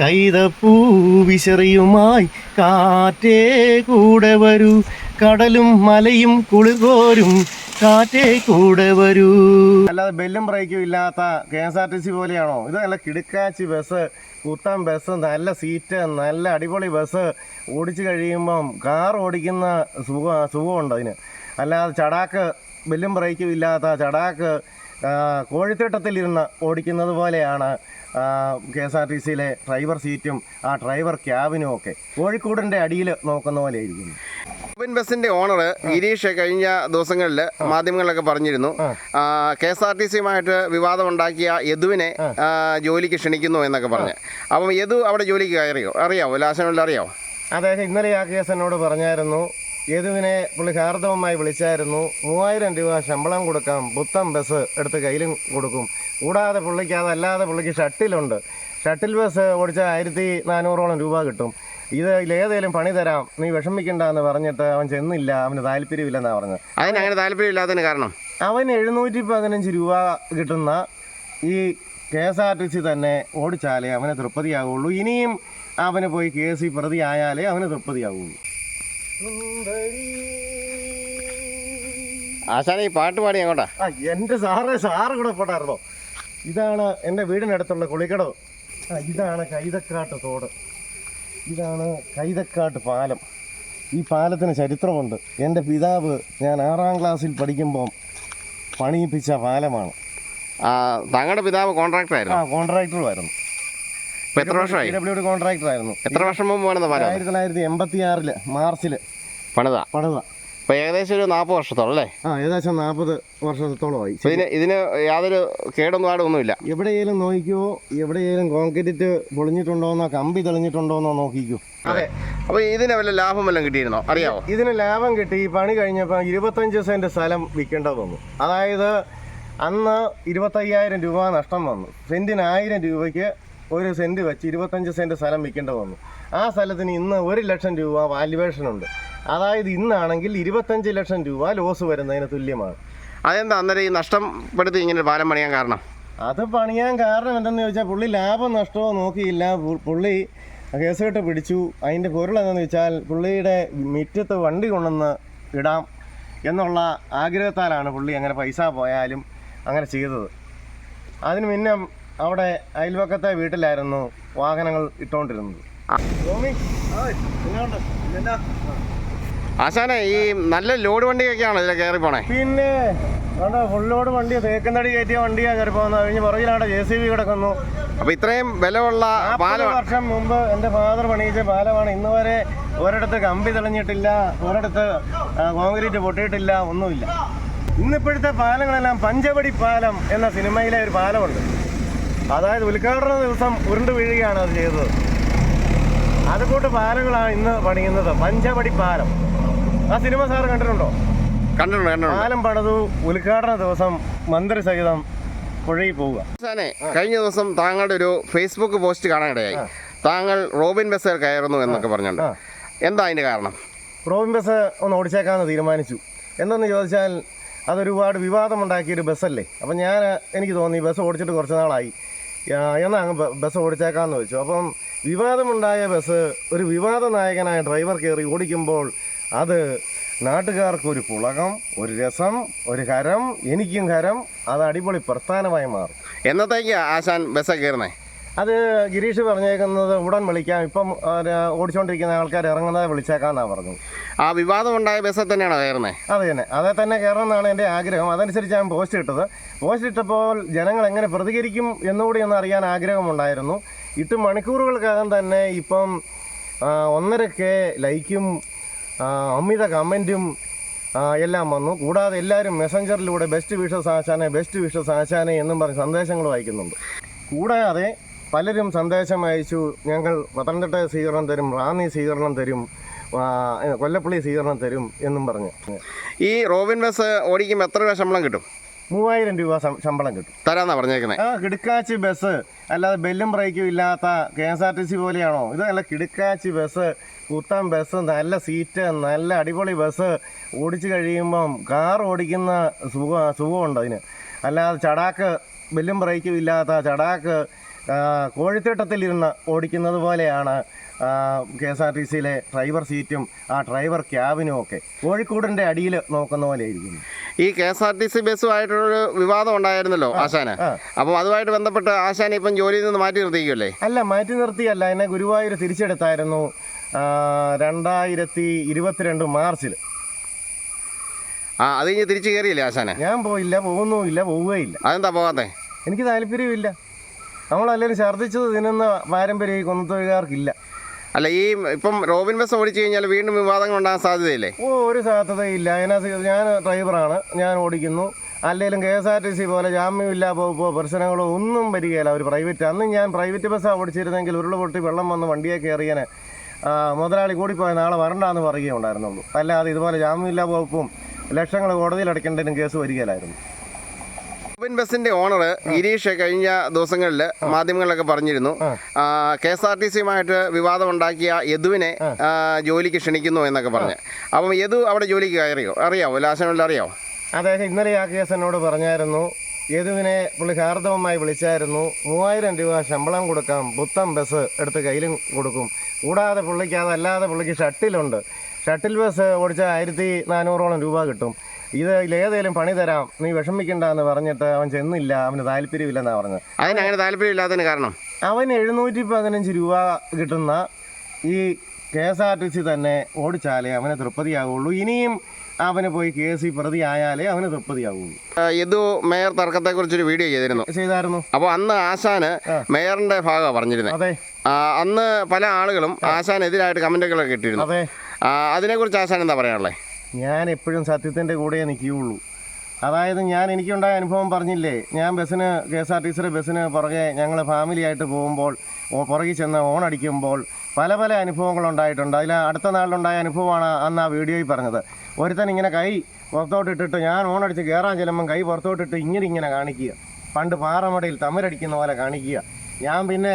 കൈതപ്പൂ വിശറിയുമായി കാറ്റേ കൂടെ വരൂ. കടലും മലയും കുളിർകോരും കാറ്റേ കൂടെ വരൂ. അല്ലാതെ ബെല്ലും ബ്രേക്കും ഇല്ലാത്ത K S R T C പോലെയാണോ? ഇത് നല്ല കിടുക്കാച്ചി ബസ് കുത്തൻ ബസ് നല്ല സീറ്റ് നല്ല അടിപൊളി ബസ് ഓടിച്ചു കഴിയുമ്പം കാർ ഓടിക്കുന്ന സുഖ സുഖമുണ്ട് അതിന്. അല്ലാതെ ചടാക്ക് ബെല്ലും ബ്രേക്കും ഇല്ലാത്ത ചടാക്ക് കോഴിത്തോട്ടത്തിലിരുന്ന് ഓടിക്കുന്നത് പോലെയാണ് കെ എസ് ആർ ടി സിയിലെ ഡ്രൈവർ സീറ്റും ആ ഡ്രൈവർ ക്യാബിനും ഒക്കെ. കോഴിക്കോടിന്റെ അടിയിൽ നോക്കുന്ന പോലെ ഇരിക്കുന്നു. റോബിൻ ബസിന്റെ ഓണർ ഗിരീഷ് കഴിഞ്ഞ ദിവസങ്ങളിൽ മാധ്യമങ്ങളിലൊക്കെ പറഞ്ഞിരുന്നു. കെ എസ് ആർ ടി സിയുമായിട്ട് വിവാദമുണ്ടാക്കിയ യദുവിനെ ജോലിക്ക് ക്ഷണിക്കുന്നു എന്നൊക്കെ പറഞ്ഞു. അപ്പം യദു അവിടെ ജോലിക്ക് കയറിയോ? അറിയാവോ? ലാശനോട് അറിയാവോ? അദ്ദേഹം ഇന്നലെ ആ കേസ് എന്നോട് പറഞ്ഞായിരുന്നു. യേതുവിനെ പുള്ളി ഹാർദവമായി വിളിച്ചായിരുന്നു. മൂവായിരം രൂപ ശമ്പളം കൊടുക്കാം പുത്തൻ ബസ് എടുത്ത് കയ്യിലും കൊടുക്കും. കൂടാതെ പുള്ളിക്ക് അതല്ലാതെ പുള്ളിക്ക് ഷട്ടിലുണ്ട്. ഷട്ടിൽ ബസ് ഓടിച്ചാൽ ആയിരത്തി നാനൂറോളം രൂപ കിട്ടും. ഇത് ഏതേലും പണി തരാം നീ വിഷമിക്കണ്ട എന്ന് പറഞ്ഞിട്ട് അവൻ ചെന്നില്ല അവന് താല്പര്യമില്ലെന്നാണ് പറഞ്ഞത്. അതിന് അങ്ങനെ താല്പര്യമില്ലാത്തതിന് കാരണം? അവൻ എഴുന്നൂറ്റി പതിനഞ്ച് രൂപ കിട്ടുന്ന ഈ K S R T C തന്നെ ഓടിച്ചാലേ അവന് തൃപ്തിയാവുള്ളൂ. ഇനിയും അവന് പോയി കേസിൽ പ്രതിയായാലേ അവന് തൃപ്തിയാവുള്ളൂ. ആശാന ഈ പാട്ട് പാടി അങ്ങോട്ടാ. ആ എന്റെ സാറ് സാറ് കൂടെ പോട്ടായിരുന്നോ ഇതാണ് എന്റെ വീടിനടുത്തുള്ള കുളിക്കടവ്. ആ ഇതാണ് കൈതക്കാട്ട് തോട്. ഇതാണ് കൈതക്കാട്ട് പാലം. ഈ പാലത്തിന് ചരിത്രമുണ്ട്. എന്റെ പിതാവ് ഞാൻ ആറാം ക്ലാസ്സിൽ പഠിക്കുമ്പം പണിയിപ്പിച്ച പാലമാണ്. ആ, താങ്കളുടെ പിതാവ് കോൺട്രാക്ടറായിരുന്നു. ആ കോൺട്രാക്ടറുമായിരുന്നു. എത്ര വർഷമായി? ഡബ്ല്യു ഡി കോൺട്രാക്ടറായിരുന്നു എത്ര വർഷം മുമ്പ് പണിത പാലം? ആയിരത്തി തൊള്ളായിരത്തി എൺപത്തി ആറിൽ മാർച്ചിൽ പണിതാ? പണിത. അപ്പൊ ഏകദേശം ഒരു നാൽപ്പത് വർഷത്തോളം അല്ലേ? ആ ഏകദേശം നാൽപ്പത് വർഷത്തോളമായി. ഇതിന് ഇതിന് യാതൊരു കേടൊന്നും ആടൊന്നുമില്ല എവിടെയെങ്കിലും നോക്കിക്കോ എവിടെയെങ്കിലും കോൺക്രീറ്റ് പൊളിഞ്ഞിട്ടുണ്ടോന്നോ കമ്പി തെളിഞ്ഞിട്ടുണ്ടോന്നോ നോക്കിക്കോ. അതെ. അപ്പൊ ഇതിന് വല്ല ലാഭം വല്ലതും കിട്ടിയിരുന്നോ? അറിയാവോ? ഇതിന് ലാഭം കിട്ടി. ഈ പണി കഴിഞ്ഞപ്പോൾ ഇരുപത്തഞ്ച് സെന്റ് സ്ഥലം വിൽക്കേണ്ടത് വന്നു. അതായത് അന്ന് ഇരുപത്തയ്യായിരം രൂപ നഷ്ടം വന്നു. സെന്റിന് ആയിരം രൂപയ്ക്ക് ഒരു സെന്റ് വെച്ച് ഇരുപത്തഞ്ച് സെന്റ് സ്ഥലം വിൽക്കേണ്ട വന്നു. ആ സ്ഥലത്തിന് ഇന്ന് ഒരു ലക്ഷം രൂപ വാല്യുവേഷൻ ഉണ്ട്. അതായത് ഇന്നാണെങ്കിൽ ഇരുപത്തഞ്ച് ലക്ഷം രൂപ ലോസ് വരുന്നതിന് തുല്യമാണ്. അതെന്താ അന്നേരം ഈ നഷ്ടപ്പെടുത്തി ഇങ്ങനെ പാലം പണിയാൻ കാരണം? അത് പണിയാൻ കാരണം എന്തെന്ന് ചോദിച്ചാൽ പുള്ളി ലാഭം നഷ്ടമോ നോക്കിയില്ല. പുള്ളി കേസ് കെട്ട് പിടിച്ചു. അതിന്റെ പൊരുൾ എന്താണെന്ന് വെച്ചാൽ പുള്ളിയുടെ മിറ്റത്ത് വണ്ടി കൊണ്ടുവന്ന് ഇടാം എന്നുള്ള ആഗ്രഹത്താലാണ് പുള്ളി അങ്ങനെ പൈസ പോയാലും അങ്ങനെ ചെയ്തത്. അതിന് മുന്നേ അവിടെ അയൽവക്കത്തെ വീട്ടിലായിരുന്നു വാഹനങ്ങൾ ഇട്ടുകൊണ്ടിരുന്നത്? ആശാനെ ഈ നല്ല ലോഡ് വണ്ടിയൊക്കെയാണോ ഇതിലെ കയറി പോണേ? പിന്നെ ഫുൾ ലോഡ് വണ്ടി തേക്കുന്നടി കയറ്റിയ വണ്ടിയാ കയറി പോകുന്നത്. കഴിഞ്ഞ് പുറകിലാണ്ട് ജെ സി ബി കിടക്കുന്നു. അപ്പൊ ഇത്രയും വിലയുള്ള പാലം വർഷം മുമ്പ് എന്റെ ഫാദർ പണിയിച്ച പാലമാണ്. ഇന്ന് വരെ ഒരിടത്ത് കമ്പി തെളിഞ്ഞിട്ടില്ല ഒരിടത്ത് കോൺക്രീറ്റ് പൊട്ടിയിട്ടില്ല ഒന്നുമില്ല. ഇന്നിപ്പോഴത്തെ പാലങ്ങളെല്ലാം പഞ്ചവടി പാലം എന്ന സിനിമയിലെ ഒരു പാലമുണ്ട്. അതായത് ഉദ്ഘാടന ദിവസം ഉരുണ്ട് വീഴുകയാണ് അത് ചെയ്തത്. അതുകൂട്ട് പാലങ്ങളാണ് ഇന്ന് പണിയുന്നത്. പഞ്ചവടി പാലം. ആ സിനിമ സാർ കണ്ടിട്ടുണ്ടോ? കണ്ടിട്ടുണ്ട് പാലം പണിതു ഉദ്ഘാടന ദിവസം മന്ത്രി സഹിതം പുഴയിൽ പോവുക. കഴിഞ്ഞ ദിവസം താങ്കളുടെ ഒരു ഫേസ്ബുക്ക് പോസ്റ്റ് കാണാനിടയായി താങ്കൾ റോബിൻ ബസ് കയറുന്നു എന്നൊക്കെ പറഞ്ഞുണ്ട്. എന്താ അതിന്റെ കാരണം? റോബിൻ ബസ് ഒന്ന് ഓടിച്ചേക്കാന്ന് തീരുമാനിച്ചു. എന്തെന്ന് ചോദിച്ചാൽ അതൊരുപാട് വിവാദമുണ്ടാക്കിയൊരു ബസ്സല്ലേ? അപ്പം ഞാൻ എനിക്ക് തോന്നി ബസ് ഓടിച്ചിട്ട് കുറച്ച് നാളായി. എന്നാ അങ്ങ് ബസ് ഓടിച്ചേക്കാന്ന് വെച്ചു. അപ്പം വിവാദമുണ്ടായ ബസ് ഒരു വിവാദ നായകനായ ഡ്രൈവർ കയറി ഓടിക്കുമ്പോൾ അത് നാട്ടുകാർക്കൊരു പുളകം ഒരു രസം ഒരു ഹരം എനിക്കും ഹരം അത് അടിപൊളി പ്രസ്ഥാനമായി മാറും. എന്നത്തേക്ക് ആശാൻ ബസ്സൊക്കെ കയറുന്നേ? അത് ഗിരീഷ് പറഞ്ഞേക്കുന്നത് ഉടൻ വിളിക്കാം. ഇപ്പം ഓടിച്ചുകൊണ്ടിരിക്കുന്ന ആൾക്കാർ ഇറങ്ങുന്നത് വിളിച്ചേക്കാന്നാണ് പറഞ്ഞു. ആ വിവാദം വിവാദമുണ്ടായ ബസ്സിൽ തന്നെയാണോ കയറുന്നത് അത് തന്നെ. അതേ തന്നെ കയറണം എന്നാണ് എന്റെ ആഗ്രഹം. അതനുസരിച്ചാണ് ഞാൻ പോസ്റ്റ് ഇട്ടത്. പോസ്റ്റ് ഇട്ടപ്പോൾ ജനങ്ങൾ എങ്ങനെ പ്രതികരിക്കും എന്നുകൂടി ഒന്ന് അറിയാൻ ആഗ്രഹമുണ്ടായിരുന്നു. ഇട്ട് മണിക്കൂറുകൾക്കകം തന്നെ ഇപ്പം ഒന്നര കെ ലൈക്കും അമിത കമന്റും എല്ലാം വന്നു. കൂടാതെ എല്ലാവരും മെസ്സഞ്ചറിലൂടെ ബെസ്റ്റ് വിഷസ് ആശാനെ ബെസ്റ്റ് വിഷസ് ആശാനെ എന്നും പറഞ്ഞ് സന്ദേശങ്ങൾ വായിക്കുന്നുണ്ട് കൂടാതെ പലരും സന്ദേശം അയച്ചു. ഞങ്ങൾ പത്തനംതിട്ട സ്വീകരണം തരും റാന്നി സ്വീകരണം തരും കൊല്ലപ്പള്ളി സ്വീകരണം തരും എന്നും പറഞ്ഞു. ഈ റോബിൻ ബസ് ഓടിക്കുമ്പോൾ എത്ര രൂപ ശമ്പളം കിട്ടും? മൂവായിരം രൂപ ശമ്പളം കിട്ടും. തരാന്നാ പറഞ്ഞേക്കുന്നത് ആ കിടുക്കാച്ചി ബസ് അല്ലാതെ ബെല്ലും ബ്രേക്കും ഇല്ലാത്ത K S R T C പോലെയാണോ? ഇത് നല്ല കിടുക്കാച്ചി ബസ് കുത്തൻ ബസ് നല്ല സീറ്റ് നല്ല അടിപൊളി ബസ് ഓടിച്ചു കഴിയുമ്പം കാർ ഓടിക്കുന്ന സുഖ സുഖമുണ്ട് അതിന്? അല്ലാതെ ചടാക്ക് ബെല്ലും ബ്രേക്കും ഇല്ലാത്ത ചടാക്ക് കോഴിത്തോട്ടത്തിലിരുന്ന് ഓടിക്കുന്നത് പോലെയാണ് കെ എസ് ആർ ടി സിയിലെ ഡ്രൈവർ സീറ്റും ആ ഡ്രൈവർ ക്യാബിനും ഒക്കെ. കോഴിക്കോടിന്റെ അടിയിൽ നോക്കുന്ന പോലെ ഇരിക്കുന്നു. ഈ K S R T C ബസ്സുമായിട്ടൊരു വിവാദം ഉണ്ടായിരുന്നല്ലോ ആശാന. അപ്പോൾ അപ്പം അതുമായിട്ട് ബന്ധപ്പെട്ട് ആശാന ഇപ്പം ജോലിയിൽ നിന്ന് മാറ്റി നിർത്തിക്കുമല്ലേ അല്ല മാറ്റി നിർത്തിയല്ല. എന്നെ ഗുരുവായൂർ തിരിച്ചെടുത്തായിരുന്നു രണ്ടായിരത്തി ഇരുപത്തിരണ്ട് മാർച്ചിൽ ആ അത് കഴിഞ്ഞ് തിരിച്ചു കയറിയില്ലേ ആശാന? ഞാൻ പോയില്ല പോകുന്നുമില്ല പോവുകയില്ല. അതെന്താ പോകാത്തെ എനിക്ക് താല്പര്യമില്ല. നമ്മളെല്ലാവരും ഛർദ്ദിച്ചത് തിന്നുന്ന പാരമ്പര്യം ഈ കൊന്നത്തൊഴിലാർക്കില്ല. അല്ല ഈ ഇപ്പം റോബിൻ ബസ് ഓടിച്ചു കഴിഞ്ഞാൽ വീണ്ടും വിവാദങ്ങൾ ഉണ്ടാകാൻ സാധ്യതയില്ലേ? ഓ ഒരു സാധ്യതയില്ല. അതിനകത്ത് ഞാൻ ഡ്രൈവറാണ്. ഞാൻ ഓടിക്കുന്നു. അല്ലെങ്കിലും K S R T C പോലെ ജാമ്യമില്ലാ പോകുമ്പോ പ്രശ്നങ്ങളോ ഒന്നും വരികയില്ല. ഒരു പ്രൈവറ്റ്. അന്ന് ഞാൻ പ്രൈവറ്റ് ബസ്സാണ് ഓടിച്ചിരുന്നെങ്കിൽ ഉരുൾ പൊട്ടി വെള്ളം വന്ന് വണ്ടിയെ കയറിയനെ മുതലാളി കൂടിപ്പോയ നാളെ വരണ്ടാന്ന് പറയുകയുണ്ടായിരുന്നുള്ളൂ. അല്ലാതെ ഇതുപോലെ ജാമ്യമില്ലാ വകുപ്പും ലക്ഷങ്ങൾ കോടതിയിൽ അടയ്ക്കേണ്ടതിനും കേസ് വരികയില്ലായിരുന്നു. റോബിൻ ബസിന്റെ ഓണർ ഗിരീഷ് കഴിഞ്ഞ ദിവസങ്ങളിൽ മാധ്യമങ്ങളിലൊക്കെ പറഞ്ഞിരുന്നു. കെ എസ് ആർ ടി സിയുമായിട്ട് വിവാദമുണ്ടാക്കിയ യദുവിനെ ജോലിക്ക് ക്ഷണിക്കുന്നു എന്നൊക്കെ പറഞ്ഞ്. അപ്പം യദു അവിടെ ജോലിക്ക് കയറിയോ? അറിയാവോ? ലാശനല്ല അറിയാവോ? അദ്ദേഹം ഇന്നലെ ആ കേസ് എന്നോട് പറഞ്ഞായിരുന്നു. യദുവിനെ പുള്ളി ഹാർദവമായി വിളിച്ചായിരുന്നു. മൂവായിരം രൂപ ശമ്പളം കൊടുക്കാം പുത്തൻ ബസ് എടുത്ത് കയ്യിലും കൊടുക്കും. കൂടാതെ പുള്ളിക്ക് അതല്ലാതെ പുള്ളിക്ക് ഷട്ടിലുണ്ട്. ഷട്ടിൽ ബസ് ഓടിച്ചാൽ ആയിരത്തി നാനൂറോളം രൂപ കിട്ടും. ഇത് ഇതിലേതേലും പണി തരാം. നീ വിഷമിക്കണ്ട എന്ന് പറഞ്ഞിട്ട് അവൻ ചെന്നില്ല. അവന് താല്പര്യമില്ലെന്നാ പറഞ്ഞത്. അതിന് അങ്ങനെ താല്പര്യമില്ലാത്തതിന് കാരണം? അവൻ എഴുന്നൂറ്റി പതിനഞ്ച് രൂപ കിട്ടുന്ന ഈ K S R T C തന്നെ ഓടിച്ചാലേ അവന് തൃപ്തിയാവുള്ളൂ. ഇനിയും അവന് പോയി കെ സി പ്രതി ആയാലേ അവന് തൃപ്തിയാവുള്ളൂ. ആ, യദു മേയർ തർക്കത്തെക്കുറിച്ചൊരു വീഡിയോ ചെയ്തിരുന്നു. ചെയ്തായിരുന്നു. അപ്പോൾ അന്ന് ആശാന് മേയറിന്റെ ഭാഗമാണ് പറഞ്ഞിരുന്നത് അതെ. അന്ന് പല ആളുകളും ആശാനെതിരായിട്ട് കമന്റുകളൊക്കെ ഇട്ടിരുന്നു. അതിനെക്കുറിച്ച് ആശാൻ എന്താ പറയാനുള്ളത് ഞാൻ എപ്പോഴും സത്യത്തിന്റെ കൂടെ നിൽക്കുകയുള്ളൂ. അതായത് ഞാൻ എനിക്കുണ്ടായ അനുഭവം പറഞ്ഞില്ലേ ഞാൻ ബസ്സിന് കെ എസ് ആർ ടി സിയുടെ ബസ്സിന് പുറകെ ഞങ്ങൾ ഫാമിലിയായിട്ട് പോകുമ്പോൾ പുറകിൽ ചെന്ന് ഓൺ അടിക്കുമ്പോൾ പല പല അനുഭവങ്ങൾ ഉണ്ടായിട്ടുണ്ട് അതിൽ അടുത്ത നാളിലുണ്ടായ അനുഭവമാണ് അന്ന് ആ വീഡിയോയിൽ പറഞ്ഞത്. ഒരുത്തൻ ഇങ്ങനെ കൈ പുറത്തോട്ടിട്ടിട്ട് ഞാൻ ഓൺ അടിച്ച് കയറാൻ ചെല്ലുമ്പം കൈ പുറത്തോട്ടിട്ട് ഇങ്ങനെ ഇങ്ങനെ കാണിക്കുക. പണ്ട് പാറമടയിൽ തമ്മിലടിക്കുന്ന പോലെ കാണിക്കുക. ഞാൻ പിന്നെ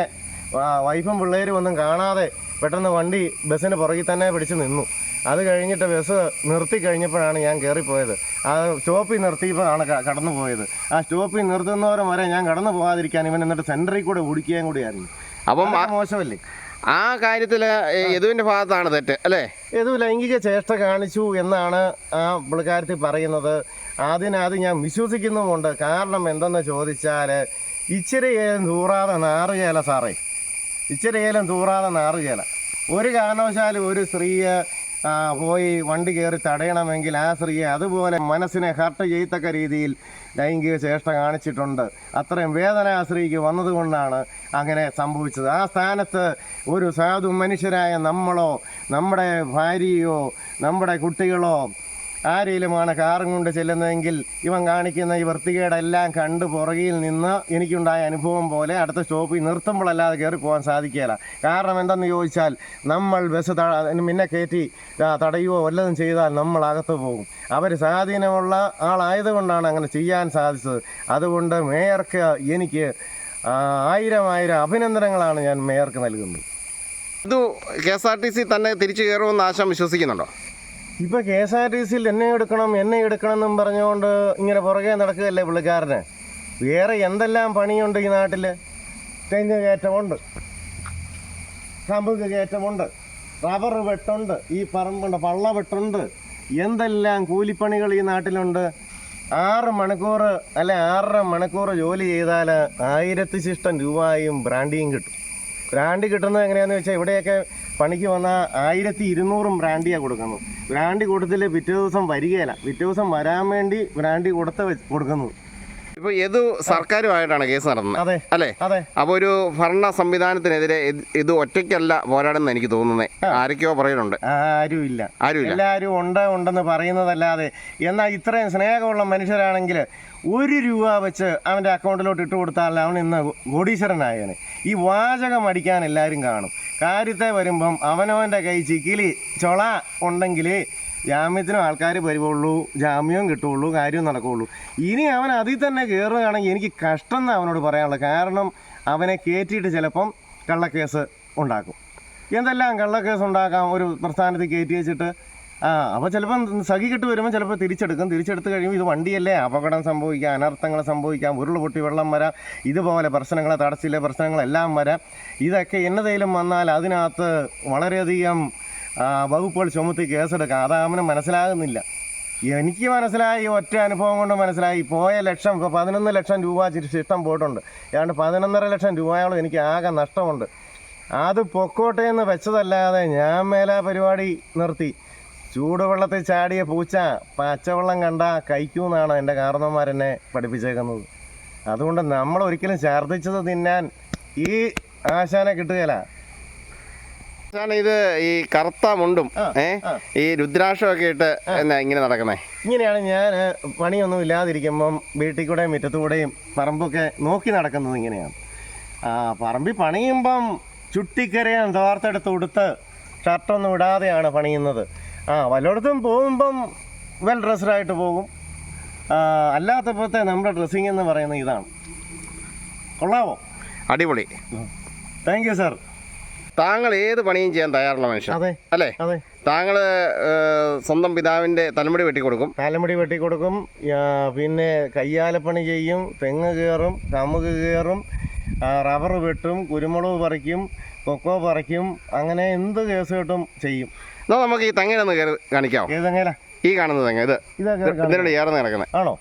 വൈഫും പിള്ളേരും ഒന്നും കാണാതെ പെട്ടെന്ന് വണ്ടി ബസ്സിന് പുറകിൽ തന്നെ പിടിച്ച് നിന്നു. അത് കഴിഞ്ഞിട്ട് ബസ് നിർത്തി കഴിഞ്ഞപ്പോഴാണ് ഞാൻ കയറിപ്പോയത് ആ സ്റ്റോപ്പിൽ നിർത്തിയപ്പോഴാണ് കടന്നു പോയത് ആ സ്റ്റോപ്പിൽ നിർത്തുന്നവരെ വരെ ഞാൻ കടന്നു പോകാതിരിക്കാൻ ഇവൻ എന്നിട്ട് സെന്ററിൽ കൂടെ ഓടിക്കുകയും കൂടിയായിരുന്നു. അപ്പം മോശമല്ലേ? ആ കാര്യത്തിൽ യദുവിന്റെ ഭാഗത്താണ് തെറ്റ് അല്ലേ? യദു ലൈംഗിക ചേഷ്ട കാണിച്ചു എന്നാണ് ആ പുള്ളിക്കാരത്തിൽ പറയുന്നത്. അതിനത് ഞാൻ വിശ്വസിക്കുന്നുമുണ്ട്. കാരണം എന്തെന്ന് ചോദിച്ചാൽ ഇച്ചിരി ഏലം തൂറാതെ നാറുകേല സാറേ. ഇച്ചിരി ഏലം തൂറാതെ നാറുകേല. ഒരു കാരണവശാലും ഒരു സ്ത്രീയെ പോയി വണ്ടി കയറി തടയണമെങ്കിൽ ആ സ്ത്രീയെ അതുപോലെ മനസ്സിനെ ഹർട്ട് ചെയ്യത്തക്ക രീതിയിൽ ലൈംഗിക ചേഷ്ട കാണിച്ചിട്ടുണ്ട്. അത്രയും വേദന ആ സ്ത്രീക്ക് വന്നതുകൊണ്ടാണ് അങ്ങനെ സംഭവിച്ചത്. ആ സ്ഥാനത്ത് ഒരു സാധു മനുഷ്യരായ നമ്മളോ നമ്മുടെ ഭാര്യയോ നമ്മുടെ കുട്ടികളോ ആരെങ്കിലുമാണ് കാറും കൊണ്ട് ചെല്ലുന്നതെങ്കിൽ ഇവൻ കാണിക്കുന്ന ഈ വൃത്തികേടെല്ലാം കണ്ട് പുറകിൽ നിന്ന് എനിക്കുണ്ടായ അനുഭവം പോലെ അടുത്ത സ്റ്റോപ്പിൽ നിർത്തുമ്പോഴല്ലാതെ കയറി പോകാൻ സാധിക്കുകയില്ല. കാരണം എന്തെന്ന് ചോദിച്ചാൽ നമ്മൾ ബസ് മുന്നെ കയറ്റി തടയുകയോ വല്ലതും ചെയ്താൽ നമ്മൾ അകത്ത് പോകും. അവർ സ്വാധീനമുള്ള ആളായതുകൊണ്ടാണ് അങ്ങനെ ചെയ്യാൻ സാധിച്ചത്. അതുകൊണ്ട് മേയർക്ക് എനിക്ക് ആയിരം ആയിരം അഭിനന്ദനങ്ങളാണ് ഞാൻ മേയർക്ക് നൽകുന്നത്. ഇത് K S R T C തന്നെ തിരിച്ചു കയറുമെന്ന് ആശം വിശ്വസിക്കുന്നുണ്ടോ? ഇപ്പൊ കെ എസ് ആർ ടി സിയിൽ എന്നെ എടുക്കണം എന്നെ എടുക്കണം എന്നും പറഞ്ഞുകൊണ്ട് ഇങ്ങനെ പുറകെ നടക്കുകയല്ലേ പുള്ളിക്കാരന്. വേറെ എന്തെല്ലാം പണിയുണ്ട് ഈ നാട്ടിൽ തെങ്ങ് കയറ്റമുണ്ട്. കമ്പുക്ക് കയറ്റമുണ്ട്. റബ്ബർ വെട്ടുണ്ട്. ഈ പറമ്പുണ്ട് പള്ള വെട്ടുണ്ട്. എന്തെല്ലാം കൂലിപ്പണികൾ ഈ നാട്ടിലുണ്ട്? ആറ് മണിക്കൂർ അല്ലെ ആറര മണിക്കൂർ ജോലി ചെയ്താൽ ആയിരത്തി ശിഷ്ടം രൂപയും ബ്രാൻഡിയും കിട്ടും. ബ്രാൻഡ് കിട്ടുന്നത് എങ്ങനെയാണെന്ന് വെച്ചാൽ ഇവിടെയൊക്കെ പണിക്ക് വന്ന ആയിരത്തി ഇരുന്നൂറും ബ്രാൻഡിയാണ് കൊടുക്കുന്നു ബ്രാൻഡി കൊടുത്തില്ല പിറ്റേ ദിവസം വരികയില്ല. പിറ്റേ ദിവസം വരാൻ വേണ്ടി ബ്രാൻഡി കൊടുത്ത കൊടുക്കുന്നു. ഇപ്പൊ ഏത് സർക്കാരുമായിട്ടാണ് കേസ് നടന്നത്? അതെ അല്ലേ? അതെ. അപ്പോൾ ഒരു ഭരണ സംവിധാനത്തിനെതിരെ ഇത് ഒറ്റയ്ക്കല്ല പോരാടുന്ന എനിക്ക് തോന്നുന്നത് ആരൊക്കെയോ പറയുന്നുണ്ട്. ആരുമില്ല. ആരും എല്ലാവരും ഉണ്ട് ഉണ്ടെന്ന് പറയുന്നതല്ലാതെ എന്നാൽ ഇത്രയും സ്നേഹമുള്ള മനുഷ്യരാണെങ്കിൽ ഒരു രൂപ വെച്ച് അവന്റെ അക്കൗണ്ടിലോട്ട് ഇട്ട് കൊടുത്താൽ അവൻ ഇന്ന് കോടീശ്വരനായവന് ഈ വാചകം അടിക്കാൻ എല്ലാവരും കാണും. കാര്യത്തെ വരുമ്പം അവനവന്റെ കൈ ചിക്കിലി ചൊള ഉണ്ടെങ്കിൽ ജാമ്യത്തിനും ആൾക്കാർ വരുവുള്ളൂ ജാമ്യവും കിട്ടുള്ളൂ കാര്യവും നടക്കുകയുള്ളൂ ഇനി അവൻ അതിൽ തന്നെ കയറുകയാണെങ്കിൽ എനിക്ക് കഷ്ടം എന്ന് അവനോട് പറയാനുള്ളത്. കാരണം അവനെ കയറ്റിയിട്ട് ചിലപ്പം കള്ളക്കേസ് ഉണ്ടാക്കും. എന്തെല്ലാം കള്ളക്കേസ് ഉണ്ടാക്കാം? ഒരു പ്രസ്ഥാനത്തിൽ കയറ്റി വെച്ചിട്ട് ആ അപ്പോൾ ചിലപ്പം സഖി കെട്ട് വരുമ്പോൾ ചിലപ്പോൾ തിരിച്ചെടുക്കും. തിരിച്ചെടുത്ത് കഴിയുമ്പോൾ ഇത് വണ്ടിയല്ലേ? അപകടം സംഭവിക്കാം അനർത്ഥങ്ങൾ സംഭവിക്കാം ഉരുൾ പൊട്ടി വെള്ളം വരാം ഇതുപോലെ പ്രശ്നങ്ങൾ തടസ്സിലെ പ്രശ്നങ്ങളെല്ലാം വരാം. ഇതൊക്കെ എന്നതേലും വന്നാൽ അതിനകത്ത് വളരെയധികം വകുപ്പുകൾ ചുമത്തി കേസെടുക്കാം. അതാമന് മനസ്സിലാകുന്നില്ല. എനിക്ക് മനസ്സിലായി ഒറ്റ അനുഭവം കൊണ്ട് മനസ്സിലായി. പോയ ലക്ഷം ഇപ്പോൾ പതിനൊന്ന് ലക്ഷം രൂപ ശിഷ്ടം പോയിട്ടുണ്ട്. ഏതാണ്ട് പതിനൊന്നര ലക്ഷം രൂപയോളം എനിക്ക് ആകെ നഷ്ടമുണ്ട്. അത് പൊക്കോട്ടെ എന്ന് വെച്ചതല്ലാതെ ഞാൻ മേലാ പരിപാടി നിർത്തി. ചൂടുവെള്ളത്തിൽ ചാടിയ പൂച്ച പച്ചവെള്ളം കണ്ട കഴിക്കൂന്നാണ് എന്റെ കാരണവന്മാരെന്നെ പഠിപ്പിച്ചേക്കുന്നത്. അതുകൊണ്ട് നമ്മൾ ഒരിക്കലും ഛർദ്ദിച്ചത് തിന്നാൻ ഈ ആശാനെ കിട്ടുകയില്ല. ഇത് ഈ കറുത്ത മുണ്ടും ഏഹ് ഏ. ഈ രുദ്രാക്ഷമൊക്കെ ഇട്ട് എന്നാ ഇങ്ങനെ നടക്കുന്നേ? ഇങ്ങനെയാണ് ഞാൻ പണിയൊന്നും ഇല്ലാതിരിക്കുമ്പം വീട്ടിൽ കൂടെയും മുറ്റത്തുകൂടെയും പറമ്പൊക്കെ നോക്കി നടക്കുന്നത് ഇങ്ങനെയാണ്. ആ പറമ്പിൽ പണിയുമ്പം ചുട്ടിക്കരയാൻ തോർത്തെടുത്ത് ഉടുത്ത് ഷർട്ടൊന്നും ഇടാതെയാണ് പണിയുന്നത്. ആ വല്ലയിടത്തും പോകുമ്പം വെൽ ഡ്രസ്ഡായിട്ട് പോകും. അല്ലാത്തപ്പോഴത്തെ നമ്മുടെ ഡ്രസ്സിങ് എന്ന് പറയുന്നത് ഇതാണ്. കൊള്ളാവോ? അടിപൊളി. താങ്ക് യു സാർ താങ്കൾ ഏത് പണിയും ചെയ്യാൻ തയ്യാറുള്ള മനുഷ്യൻ അതെ അല്ലേ? അതെ. താങ്കൾ സ്വന്തം പിതാവിന്റെ തലമുടി വെട്ടിക്കൊടുക്കും. തലമുടി വെട്ടിക്കൊടുക്കും. കൊടുക്കും പിന്നെ കയ്യാലപ്പണി ചെയ്യും. തെങ്ങ് കയറും കമുക് കയറും റബ്ബർ വെട്ടും കുരുമുളക് പറിക്കും കൊക്കോ പറിക്കും അങ്ങനെ എന്ത് കേസ് കിട്ടും ചെയ്യും. എന്നാ നമുക്ക് ഈ തെങ്ങയിലൊന്ന് കയറി കാണിക്കാമോ ഏതെങ്ങനെ ഈ കാണുന്ന തെങ്ങ ഇത്. ഇതാ. ഇതിനോട് ചേർന്ന് കിടക്കുന്നത് ആണോ?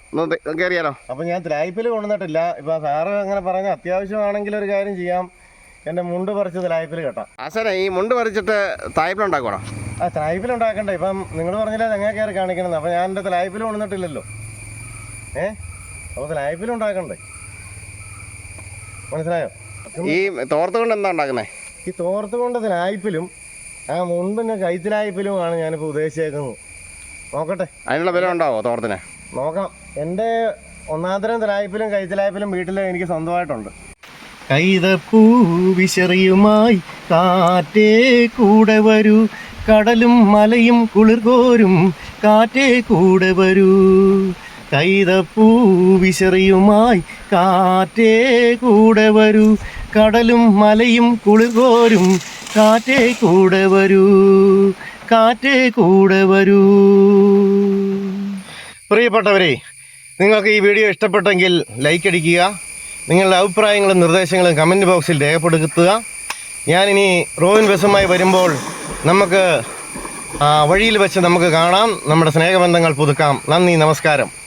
കയറിയാലോ? അപ്പൊ ഞാൻ ത്രായ്പിൽ കൊണ്ടുവന്നിട്ടില്ല. ഇപ്പൊ സാറ് അങ്ങനെ പറഞ്ഞ അത്യാവശ്യമാണെങ്കിൽ ഒരു കാര്യം ചെയ്യാം. എന്റെ മുണ്ട് പറിച്ച് തിലായ്പിൽ കേട്ടോ. ആ സാറേ ഈ മുണ്ട് പറിച്ചിട്ട് തായ്പിലുണ്ടാക്കണോ ആ ത്രായ്പിൽ ഉണ്ടാക്കണ്ടേ. ഇപ്പം നിങ്ങൾ പറഞ്ഞില്ല തെങ്ങ കയറി കാണിക്കണമെന്ന് അപ്പൊ ഞാൻ എന്റെ ത്രായ്പിൽ കൊണ്ടുവന്നിട്ടില്ലല്ലോ. ഏ? അപ്പൊ ത്രായ്പിൽ ഉണ്ടാക്കണ്ടേ? മനസ്സിലായോ? ഈ തോർത്ത് കൊണ്ട് എന്താ ഉണ്ടാക്കുന്നത് ഈ തോർത്ത് കൊണ്ട് ആ മുണ്ടിന് കൈത്തിലായ്പിലുമാണ് ഞാനിപ്പോൾ ഉദ്ദേശിച്ചേക്കുന്നത്. നോക്കട്ടെ. അതിനുള്ള വില ഉണ്ടാവോ തോട്ടത്തിന്? നോക്കാം. എന്റെ ഒന്നാന്തരം ത്രായ്പിലും കൈത്തിലായ്പിലും വീട്ടിൽ എനിക്ക് സ്വന്തമായിട്ടുണ്ട്. കൈതപ്പൂ വിശറിയുമായി കാറ്റേ കൂടെ വരൂ. കടലും മലയും കുളിർകോരും കാറ്റേ കൂടെ വരൂ. കൈതപ്പൂ വിശറിയുമായി കാറ്റേ കൂടെ വരൂ. കടലും മലയും കുളിർകോരും കാറ്റേ കൂടെ വരൂ കാറ്റേ കൂടെ വരൂ. പ്രിയപ്പെട്ടവരെ നിങ്ങൾക്ക് ഈ വീഡിയോ ഇഷ്ടപ്പെട്ടെങ്കിൽ ലൈക്ക് അടിക്കുക നിങ്ങളുടെ അഭിപ്രായങ്ങളും നിർദ്ദേശങ്ങളും കമന്റ് ബോക്സിൽ രേഖപ്പെടുത്തുക. ഞാനിനി റോവിൻ ബസ്സുമായി വരുമ്പോൾ നമുക്ക് വഴിയിൽ വെച്ച് നമുക്ക് കാണാം. നമ്മുടെ സ്നേഹബന്ധങ്ങൾ പുതുക്കാം. നന്ദി നമസ്കാരം.